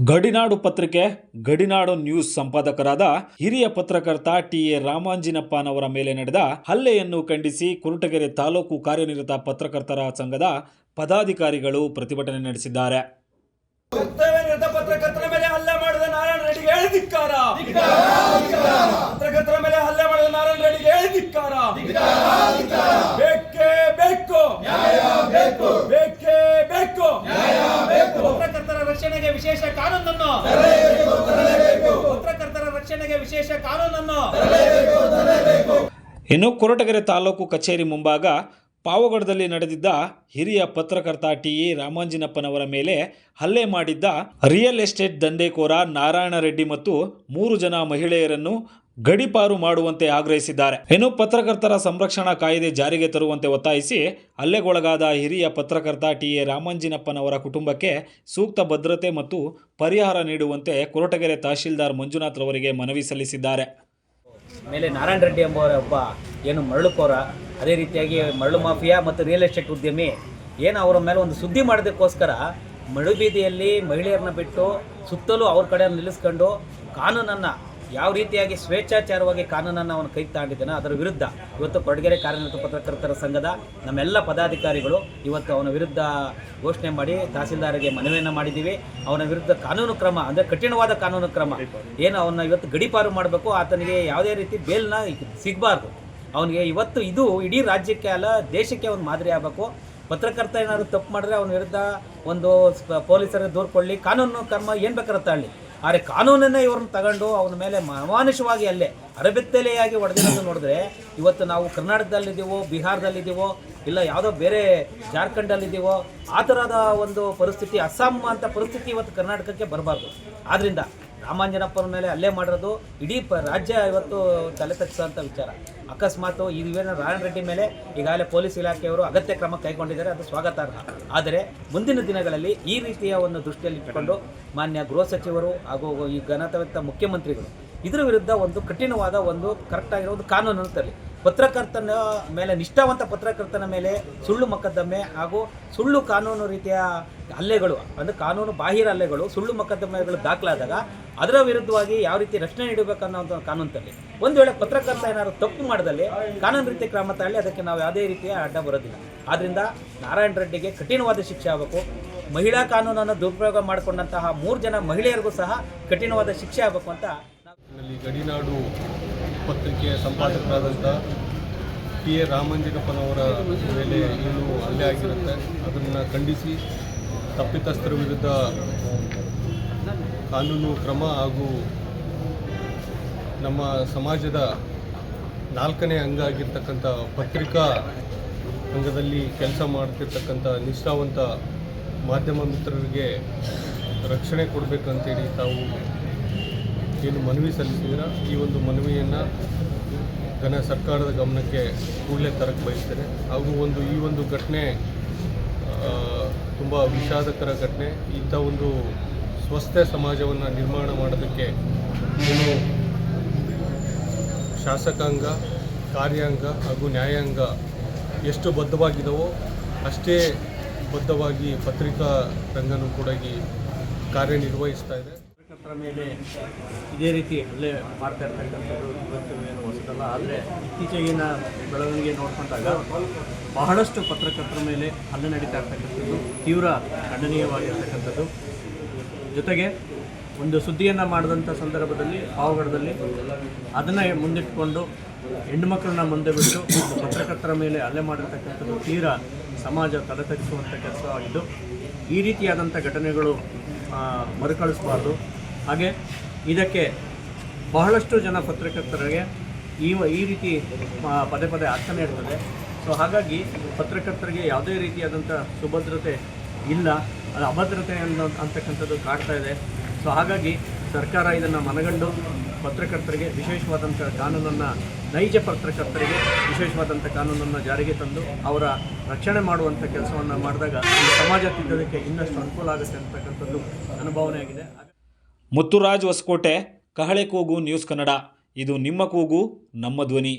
ಗಡಿನಾಡು ಪತ್ರಿಕೆ, ಗಡಿನಾಡು ನ್ಯೂಸ್ ಸಂಪಾದಕರಾದ ಹಿರಿಯ ಪತ್ರಕರ್ತ ಟಿ ಎ ರಾಮಾಂಜಿನಪ್ಪನವರ ಮೇಲೆ ನಡೆದ ಹಲ್ಲೆಯನ್ನು ಖಂಡಿಸಿ ಕುರುಟಗೆರೆ ತಾಲೂಕು ಕಾರ್ಯನಿರತ ಪತ್ರಕರ್ತರ ಸಂಘದ ಪದಾಧಿಕಾರಿಗಳು ಪ್ರತಿಭಟನೆ ನಡೆಸಿದ್ದಾರೆ. ಪತ್ರಕರ್ತರ ಮೇಲೆ ಹಲ್ಲೆ ಮಾಡಿದ ನಾರಾಯಣ ರೆಡ್ಡಿಗೆ ಹೇಳಿ ಧಿಕ್ಕಾರ ಪತ್ರಕರ್ತರ ಮೇಲೆ ಹಲ್ಲೆ ಮಾಡಿದ ನಾರಾಯಣ ರೆಡ್ಡಿಗೆ ಹೇಳಿ ಧಿಕ್ಕಾರ ಬೇಕೇ ಬೇಕು ಬೇಕೇ ಬೇಕು ಪತ್ರಕರ್ತರ ರಕ್ಷಣೆಗೆ ವಿಶೇಷ ಕಾನೂನನ್ನು ಪತ್ರಕರ್ತರ ರಕ್ಷಣೆಗೆ ವಿಶೇಷ ಕಾನೂನನ್ನು ಇನ್ನು ಕೊರಟಗೆರೆ ತಾಲೂಕು ಕಚೇರಿ ಮುಂಭಾಗ ಪಾವಗಡದಲ್ಲಿ ನಡೆದಿದ್ದ ಹಿರಿಯ ಪತ್ರಕರ್ತ ಟಿ ಇ ರಾಮಾಂಜಿನಪ್ಪನವರ ಮೇಲೆ ಹಲ್ಲೆ ಮಾಡಿದ್ದ ರಿಯಲ್ ಎಸ್ಟೇಟ್ ದಂಧೆಕೋರ ನಾರಾಯಣ ರೆಡ್ಡಿ ಮತ್ತು ಮೂರು ಜನ ಮಹಿಳೆಯರನ್ನು ಗಡಿಪಾರು ಮಾಡುವಂತೆ ಆಗ್ರಹಿಸಿದ್ದಾರೆ. ಇನ್ನು ಪತ್ರಕರ್ತರ ಸಂರಕ್ಷಣಾ ಕಾಯ್ದೆ ಜಾರಿಗೆ ತರುವಂತೆ ಒತ್ತಾಯಿಸಿ ಹಲ್ಲೆಗೊಳಗಾದ ಹಿರಿಯ ಪತ್ರಕರ್ತ ಟಿ. ಎ. ರಾಮಂಜಿನಪ್ಪನವರ ಕುಟುಂಬಕ್ಕೆ ಸೂಕ್ತ ಭದ್ರತೆ ಮತ್ತು ಪರಿಹಾರ ನೀಡುವಂತೆ ಕೊರಟಗೆರೆ ತಹಶೀಲ್ದಾರ್ ಮಂಜುನಾಥ್ ರವರಿಗೆ ಮನವಿ ಸಲ್ಲಿಸಿದ್ದಾರೆ. ಮೇಲೆ ನಾರಾಯಣ ರೆಡ್ಡಿ ಎಂಬುವರ ಒಬ್ಬ ಏನು ಮರಳುಕೋರ, ಅದೇ ರೀತಿಯಾಗಿ ಮರಳು ಮಾಫಿಯಾ ಮತ್ತು ರಿಯಲ್ ಎಸ್ಟೇಟ್ ಉದ್ಯಮಿ, ಏನು ಅವರ ಮೇಲೆ ಒಂದು ಸುದ್ದಿ ಮಾಡೋದಕ್ಕೋಸ್ಕರ ಮಳುಬೀದಿಯಲ್ಲಿ ಮಹಿಳೆಯರನ್ನ ಬಿಟ್ಟು ಸುತ್ತಲೂ ಅವ್ರ ಕಡೆ ನಿಲ್ಲಿಸ್ಕೊಂಡು ಕಾನೂನನ್ನು ಯಾವ ರೀತಿಯಾಗಿ ಸ್ವೇಚ್ಛಾಚಾರವಾಗಿ ಕಾನೂನನ್ನು ಅವನು ಕೈ ತಾಂಡಿದ್ದಾನೆ ಅದರ ವಿರುದ್ಧ ಇವತ್ತು ಕೊಡಗೆರೆ ಕಾರ್ಯನಿರತ ಪತ್ರಕರ್ತರ ಸಂಘದ ನಮ್ಮೆಲ್ಲ ಪದಾಧಿಕಾರಿಗಳು ಇವತ್ತು ಅವನ ವಿರುದ್ಧ ಘೋಷಣೆ ಮಾಡಿ ತಹಸೀಲ್ದಾರಿಗೆ ಮನವಿಯನ್ನು ಮಾಡಿದ್ದೀವಿ. ಅವನ ವಿರುದ್ಧ ಕಾನೂನು ಕ್ರಮ, ಅಂದರೆ ಕಠಿಣವಾದ ಕಾನೂನು ಕ್ರಮ. ಏನು ಅವನ್ನ ಇವತ್ತು ಗಡಿಪಾರು ಮಾಡಬೇಕು, ಆತನಿಗೆ ಯಾವುದೇ ರೀತಿ ಬೇಲ್ನ ಸಿಗಬಾರ್ದು. ಅವನಿಗೆ ಇವತ್ತು ಇದು ಇಡೀ ರಾಜ್ಯಕ್ಕೆ ಅಲ್ಲ, ದೇಶಕ್ಕೆ ಒಂದು ಮಾದರಿ ಆಗಬೇಕು. ಪತ್ರಕರ್ತ ಏನಾದ್ರು ತಪ್ಪು ಮಾಡಿದ್ರೆ ಅವನ ವಿರುದ್ಧ ಒಂದು ಪೊಲೀಸರ ದೂರು ಕೊಡಲಿ ಕಾನೂನು ಕ್ರಮ ಏನು ಬೇಕಾದ್ರೆ ತಗೊಳ್ಳಿ ಆದರೆ ಕಾನೂನನ್ನೇ ಇವ್ರನ್ನ ತಗೊಂಡು ಅವನ ಮೇಲೆ ಮಾನುಷವಾಗಿ ಅಲ್ಲೇ ಅರಬೆತ್ತಲೆಯಾಗಿ ಹೊಡೆದಿರೋದು ನೋಡಿದ್ರೆ ಇವತ್ತು ನಾವು ಕರ್ನಾಟಕದಲ್ಲಿದ್ದೀವೋ, ಬಿಹಾರದಲ್ಲಿದ್ದೀವೋ, ಇಲ್ಲ ಯಾವುದೋ ಬೇರೆ ಜಾರ್ಖಂಡಲ್ಲಿದ್ದೀವೋ, ಆ ಥರದ ಒಂದು ಪರಿಸ್ಥಿತಿ, ಅಸ್ಸಾಂ ಅಂತ ಪರಿಸ್ಥಿತಿ ಇವತ್ತು ಕರ್ನಾಟಕಕ್ಕೆ ಬರಬಾರ್ದು. ಆದ್ದರಿಂದ ರಾಮಾಂಜನಪ್ಪನ ಮೇಲೆ ಹಲ್ಲೆ ಮಾಡಿರೋದು ಇಡೀ ಪ ರಾಜ್ಯ ಇವತ್ತು ತಲೆ ತಗ್ಸೋಂಥ ವಿಚಾರ. ಅಕಸ್ಮಾತು ಇವೇನು ನಾರಾಯಣ ರೆಡ್ಡಿ ಮೇಲೆ ಈಗಾಗಲೇ ಪೊಲೀಸ್ ಇಲಾಖೆಯವರು ಅಗತ್ಯ ಕ್ರಮ ಕೈಗೊಂಡಿದ್ದಾರೆ, ಅದು ಸ್ವಾಗತಾರ್ಹ. ಆದರೆ ಮುಂದಿನ ದಿನಗಳಲ್ಲಿ ಈ ರೀತಿಯ ಒಂದು ದೃಷ್ಟಿಯಲ್ಲಿ ಇಟ್ಟುಕೊಂಡು ಮಾನ್ಯ ಗೃಹ ಸಚಿವರು ಹಾಗೂ ಈ ಘನತವೆತ್ತ ಮುಖ್ಯಮಂತ್ರಿಗಳು ಇದರ ವಿರುದ್ಧ ಒಂದು ಕಠಿಣವಾದ ಒಂದು ಕರೆಕ್ಟ್ ಆಗಿರೋ ಒಂದು ಕಾನೂನನ್ನು ತರಲಿ. ಪತ್ರಕರ್ತನ ಮೇಲೆ ನಿಷ್ಠಾವಂತ ಪತ್ರಕರ್ತನ ಮೇಲೆ ಸುಳ್ಳು ಮೊಕದ್ದಮೆ ಹಾಗೂ ಸುಳ್ಳು ಕಾನೂನು ರೀತಿಯ ಹಲ್ಲೆಗಳು, ಅಂದರೆ ಕಾನೂನು ಬಾಹಿರ ಅಲ್ಲೆಗಳು ಸುಳ್ಳು ಮೊಕದ್ದಮೆಗಳು ದಾಖಲಾದಾಗ ಅದರ ವಿರುದ್ಧವಾಗಿ ಯಾವ ರೀತಿ ರಕ್ಷಣೆ ನೀಡಬೇಕನ್ನೋ ಒಂದು ಕಾನೂನು ತರಲಿ ಒಂದು ವೇಳೆ ಪತ್ರಕರ್ತ ಏನಾದ್ರು ತಪ್ಪು ಮಾಡಿದಲ್ಲಿ ಕಾನೂನು ರೀತಿ ಕ್ರಮ ತಗೊಳ್ಳಿ ಅದಕ್ಕೆ ನಾವು ಯಾವುದೇ ರೀತಿಯ ಅಡ್ಡ ಬರೋದಿಲ್ಲ. ಆದ್ದರಿಂದ ನಾರಾಯಣ ರೆಡ್ಡಿಗೆ ಕಠಿಣವಾದ ಶಿಕ್ಷೆ ಆಗಬೇಕು. ಮಹಿಳಾ ಕಾನೂನನ್ನು ದುರುಪಯೋಗ ಮಾಡಿಕೊಂಡಂತಹ ಮೂರು ಜನ ಮಹಿಳೆಯರಿಗೂ ಸಹ ಕಠಿಣವಾದ ಶಿಕ್ಷೆ ಆಗಬೇಕು ಅಂತ ಗಡಿನಾಡು ಪತ್ರಿಕೆಯ ಸಂಪಾದಕರಾದಂಥ ಟಿ ಎ ರಾಮಂಜನಪ್ಪನವರ ಮೇಲೆ ಏನು ಹಲ್ಲೆ ಆಗಿರುತ್ತೆ, ಅದನ್ನು ಖಂಡಿಸಿ ತಪ್ಪಿತಸ್ಥರ ವಿರುದ್ಧ ಕಾನೂನು ಕ್ರಮ ಹಾಗೂ ನಮ್ಮ ಸಮಾಜದ ನಾಲ್ಕನೇ ಅಂಗ ಆಗಿರ್ತಕ್ಕಂಥ ಪತ್ರಿಕಾ ಅಂಗದಲ್ಲಿ ಕೆಲಸ ಮಾಡ್ತಿರ್ತಕ್ಕಂಥ ನಿಷ್ಠಾವಂತ ಮಾಧ್ಯಮ ಮಿತ್ರರಿಗೆ ರಕ್ಷಣೆ ಕೊಡಬೇಕಂತೇಳಿ ತಾವು ಏನು ಮನವಿ ಸಲ್ಲಿಸಿದ್ರ ಈ ಒಂದು ಮನವಿಯನ್ನು ಘನ ಸರ್ಕಾರದ ಗಮನಕ್ಕೆ ಕೂಡಲೇ ತರಕ್ಕೆ ಬಯಸ್ತೇನೆ. ಹಾಗೂ ಒಂದು ಈ ಒಂದು ಘಟನೆ ತುಂಬ ವಿಷಾದಕರ ಘಟನೆ. ಇಂಥ ಒಂದು ಸ್ವಸ್ಥ ಸಮಾಜವನ್ನು ನಿರ್ಮಾಣ ಮಾಡೋದಕ್ಕೆ ಇನ್ನು ಶಾಸಕಾಂಗ, ಕಾರ್ಯಾಂಗ ಹಾಗೂ ನ್ಯಾಯಾಂಗ ಎಷ್ಟು ಬದ್ಧವಾಗಿದವೋ ಅಷ್ಟೇ ಬದ್ಧವಾಗಿ ಪತ್ರಿಕಾ ರಂಗನೂ ಕೂಡ ಈ ಕಾರ್ಯನಿರ್ವಹಿಸ್ತಾ ಇದೆ. ಪತ್ರಕರ್ತರ ಮೇಲೆ ಇದೇ ರೀತಿ ಹಲ್ಲೆ ಮಾಡ್ತಾ ಇರ್ತಕ್ಕಂಥದ್ದು ಇವತ್ತು ಏನು ಹೊಸದಲ್ಲ. ಆದರೆ ಇತ್ತೀಚೆಗಿನ ಬೆಳವಣಿಗೆ ನೋಡ್ಕೊಂಡಾಗ ಬಹಳಷ್ಟು ಪತ್ರಕರ್ತರ ಮೇಲೆ ಹಲ್ಲೆ ನಡೀತಾ ಇರ್ತಕ್ಕಂಥದ್ದು, ತೀವ್ರ ಖಂಡನೀಯವಾಗಿರ್ತಕ್ಕಂಥದ್ದು. ಜೊತೆಗೆ ಒಂದು ಸುದ್ದಿಯನ್ನು ಮಾಡಿದಂಥ ಸಂದರ್ಭದಲ್ಲಿ, ಪಾವಗಡದಲ್ಲಿ ಅದನ್ನು ಮುಂದಿಟ್ಕೊಂಡು ಹೆಣ್ಣುಮಕ್ಕಳನ್ನ ಮುಂದೆ ಬಿಟ್ಟು ಪತ್ರಕರ್ತರ ಮೇಲೆ ಹಲ್ಲೆ ಮಾಡಿರ್ತಕ್ಕಂಥದ್ದು ತೀರ ಸಮಾಜ ತಗ್ಗಿಸುವಂಥ ಕೆಲಸವಾಗಿದ್ದು ಈ ರೀತಿಯಾದಂಥ ಘಟನೆಗಳು ಮರುಕಳಿಸಬಾರ್ದು. ಹಾಗೆ ಇದಕ್ಕೆ ಬಹಳಷ್ಟು ಜನ ಪತ್ರಕರ್ತರಿಗೆ ಈ ಈ ರೀತಿ ಪದೇ ಪದೇ ಆಗ್ತಾನೆ ಇರ್ತದೆ. ಸೊ ಹಾಗಾಗಿ ಪತ್ರಕರ್ತರಿಗೆ ಯಾವುದೇ ರೀತಿಯಾದಂಥ ಸುಭದ್ರತೆ ಇಲ್ಲ. ಅದು ಅಭದ್ರತೆ ಅನ್ನೋ ಅಂತಕ್ಕಂಥದ್ದು ಕಾಡ್ತಾ ಇದೆ. ಸೊ ಹಾಗಾಗಿ ಸರ್ಕಾರ ಇದನ್ನು ಮನಗಂಡು ಪತ್ರಕರ್ತರಿಗೆ ವಿಶೇಷವಾದಂಥ ಕಾನೂನನ್ನು, ನೈಜ ಪತ್ರಕರ್ತರಿಗೆ ವಿಶೇಷವಾದಂಥ ಕಾನೂನನ್ನು ಜಾರಿಗೆ ತಂದು ಅವರ ರಕ್ಷಣೆ ಮಾಡುವಂಥ ಕೆಲಸವನ್ನು ಮಾಡಿದಾಗ ಸಮಾಜ ತಿದ್ದೋದಕ್ಕೆ ಇನ್ನಷ್ಟು ಅನುಕೂಲ ಆಗುತ್ತೆ ಅಂತಕ್ಕಂಥದ್ದು ಅನುಭವನೆ ಆಗಿದೆ. ಮುತ್ತುರಾಜ್ ಹೊಸಕೋಟೆ ಕಹಳೆ ಕೂಗು ನ್ಯೂಸ್ ಕನ್ನಡ. ಇದು ನಿಮ್ಮ ಕೂಗು ನಮ್ಮ ಧ್ವನಿ.